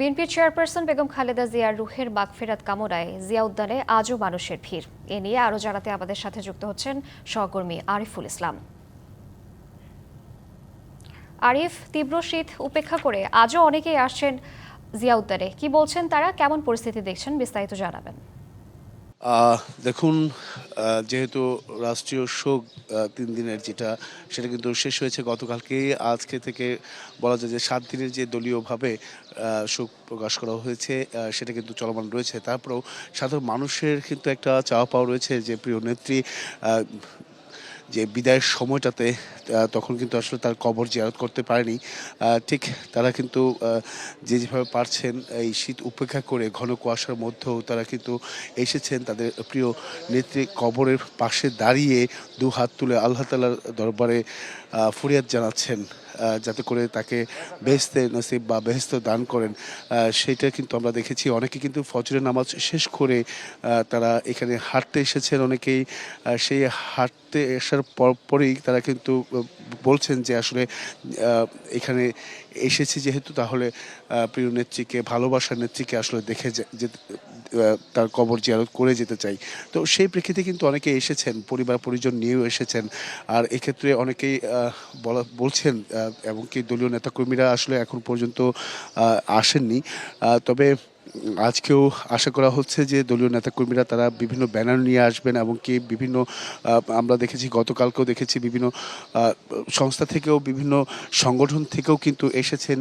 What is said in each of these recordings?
বিএনপির চেয়ারপারসন বেগম খালেদা জিয়ার রুহের বাগফেরাত কামনায় জিয়া উদ্যানে আজও মানুষের ভিড়। এ নিয়ে আরও জানাতে আমাদের সাথে যুক্ত হচ্ছেন সহকর্মী আরিফুল ইসলাম। আরিফ, তীব্র শীত উপেক্ষা করে আজও অনেকেই আসছেন জিয়া উদ্যানে কি বলছেন তারা? কেমন পরিস্থিতি দেখছেন? বিস্তারিত জানাবেন। দেখুন যেহেতু রাষ্ট্রীয় শোক তিন দিনের যেটা, সেটা কিন্তু শেষ হয়েছে গতকালকে আজকে থেকে বলা যায় যে সাত দিনের যে দলীয়ভাবে শোক প্রকাশ করা হয়েছে সেটা কিন্তু চলমান রয়েছে। তারপরেও সাধারণ মানুষের কিন্তু একটা চাওয়া পাওয়া রয়েছে যে প্রিয় নেত্রী যে বিদায়ের সময়টাতে তখন কিন্তু আসলে তার কবর জিয়ারত করতে পারেনি। ঠিক তারা কিন্তু যে যেভাবে পারছেন এই শীত উপেক্ষা করে ঘন কুয়াশার মধ্যেও তারা কিন্তু এসেছেন তাদের প্রিয় নেত্রী কবরের পাশে দাঁড়িয়ে দু হাত তুলে আল্লাহ তালার দরবারে ফরিয়াদ জানাচ্ছেন যাতে করে তাকে বেহেস্তে নসিব বা বেহেস্ত দান করেন। সেইটা কিন্তু আমরা দেখেছি। অনেকে কিন্তু ফজরের নামাজ শেষ করে তারা এখানে হাঁটতে এসেছেন অনেকেই। সেই সেই হাঁটতে আসার পর, পরেই তারা কিন্তু বলছেন যে আসলে এখানে এসেছি যেহেতু, তাহলে প্রিয় নেত্রীকে, ভালোবাসার নেত্রীকে আসলে দেখে যে- যে- তার কবর জিয়ারত করে যেতে চাই। তো সেই প্রেক্ষিতে কিন্তু অনেকে এসেছেন, পরিবার, পরিজন নিয়েও এসেছেন। আর এক্ষেত্রে অনেকেই বলা, বলছেন এবং কি দলীয় নেতাকর্মীরা আসলে এখন পর্যন্ত আসেননি। তবে আজকেও আশা করা হচ্ছে যে দলীয় নেতাকর্মীরা তারা বিভিন্ন ব্যানার নিয়ে আসবেন এবং কি বিভিন্ন আমরা দেখেছি গতকালকেও দেখেছি বিভিন্ন সংস্থা থেকেও বিভিন্ন সংগঠন থেকেও কিন্তু এসেছেন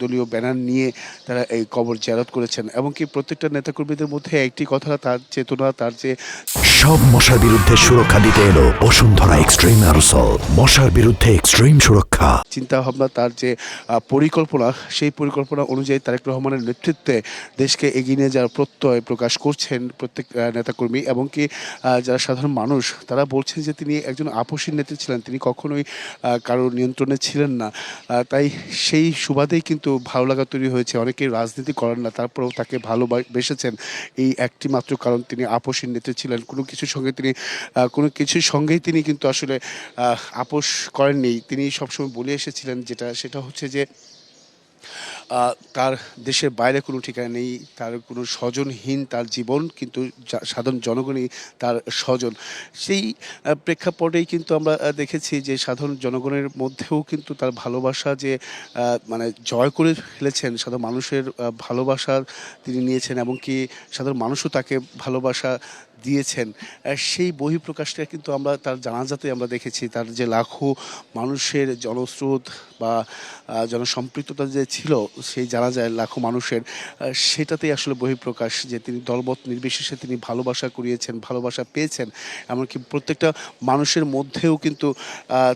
দলীয় ব্যানার নিয়ে তারা এই কবর জিয়ারত করেছেন। এবং কি প্রত্যেকটা নেতাকর্মীদের মধ্যে একটি কথা তার চেতনা তার যে সব মশার বিরুদ্ধে সুরক্ষা দিতে এলো বসুন্ধরা এক্সট্রিম অ্যারোসল। মশার বিরুদ্ধে এক্সট্রিম সুরক্ষা। চিন্তা ভাবনা তার যে পরিকল্পনা সেই পরিকল্পনা অনুযায়ী তারেক রহমানের নেতৃত্বে দেশকে এগিয়ে নিয়ে যাওয়ার প্রত্যয় প্রকাশ করছেন প্রত্যেক নেতাকর্মী এবং কি যারা সাধারণ মানুষ, তারা বলছেন যে তিনি একজন আপসীর নেত্রী ছিলেন। তিনি কখনোই কারোর নিয়ন্ত্রণে ছিলেন না। তাই সেই সুবাদেই কিন্তু ভালো লাগা তৈরি হয়েছে। অনেকেই রাজনীতি করেন না, তারপরেও তাকে ভালোবেসেছেন এই একটি মাত্র কারণ তিনি আপসীর নেত্রী ছিলেন। কোনো কিছুর সঙ্গে তিনি কোনো কিছুর সঙ্গেই তিনি কিন্তু আসলে আপোষ করেননি। তিনি সবসময় বলে এসেছিলেন যেটা, সেটা হচ্ছে যে তার দেশের বাইরে কোনো ঠিকানা নেই, তার কোনো স্বজনহীন তার জীবন কিন্তু সাধারণ জনগণই তার স্বজন। সেই প্রেক্ষাপটেই কিন্তু আমরা দেখেছি যে সাধারণ জনগণের মধ্যেও কিন্তু তার ভালোবাসা যে মানে জয় করে ফেলেছেন, সাধারণ মানুষের ভালোবাসা তিনি নিয়েছেন, এমনকি সাধারণ মানুষও তাকে ভালোবাসা দিয়েছেন সেই বহিঃপ্রকাশটা কিন্তু আমরা তার জানাজাতে আমরা দেখেছি। তার যে লাখো মানুষের জনস্রোত বা জনসম্পৃক্ততা যে ছিল, সেই জানা যায় লাখো মানুষের সেটাতেই আসলে বহিঃপ্রকাশ যে তিনি দলবত নির্বিশেষে তিনি ভালোবাসা করিয়েছেন ভালোবাসা পেয়েছেন। এমনকি প্রত্যেকটা মানুষের মধ্যেও কিন্তু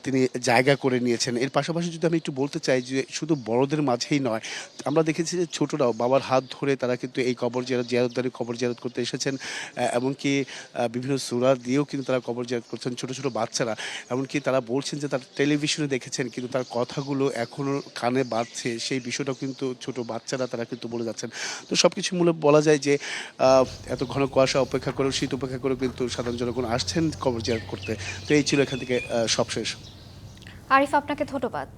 তিনি জায়গা করে নিয়েছেন। এর পাশাপাশি যদি আমি একটু বলতে চাই যে শুধু বড়দের মাঝেই নয়, আমরা দেখেছি যে ছোটরাও বাবার হাত ধরে তারা কিন্তু এই কবর জিয়ারত জিয়ারতদারি কবর জিয়ারত করতে এসেছেন এমনকি আহ, বিভিন্ন সুরা দিয়েও কিন্তু তারা কবর জিয়ারত করছেন ছোট ছোট বাচ্চারা। এমনকি তারা বলছেন যে তারা টেলিভিশনে দেখেছেন কিন্তু তার কথাগুলো এখনও কানে বাজছে। সেই বিষয়টাও কিন্তু ছোট বাচ্চারা তারা কিন্তু বলে যাচ্ছেন। তো সব কিছু মূলে বলা যায় যে এত ঘন কুয়াশা অপেক্ষা করেও শীত উপেক্ষা করেও কিন্তু সাধারণ জনগণ আসছেন কবর জিয়ারত করতে। তো এই ছিল এখান থেকে সবশেষ। আরিফ আপনাকে ধন্যবাদ।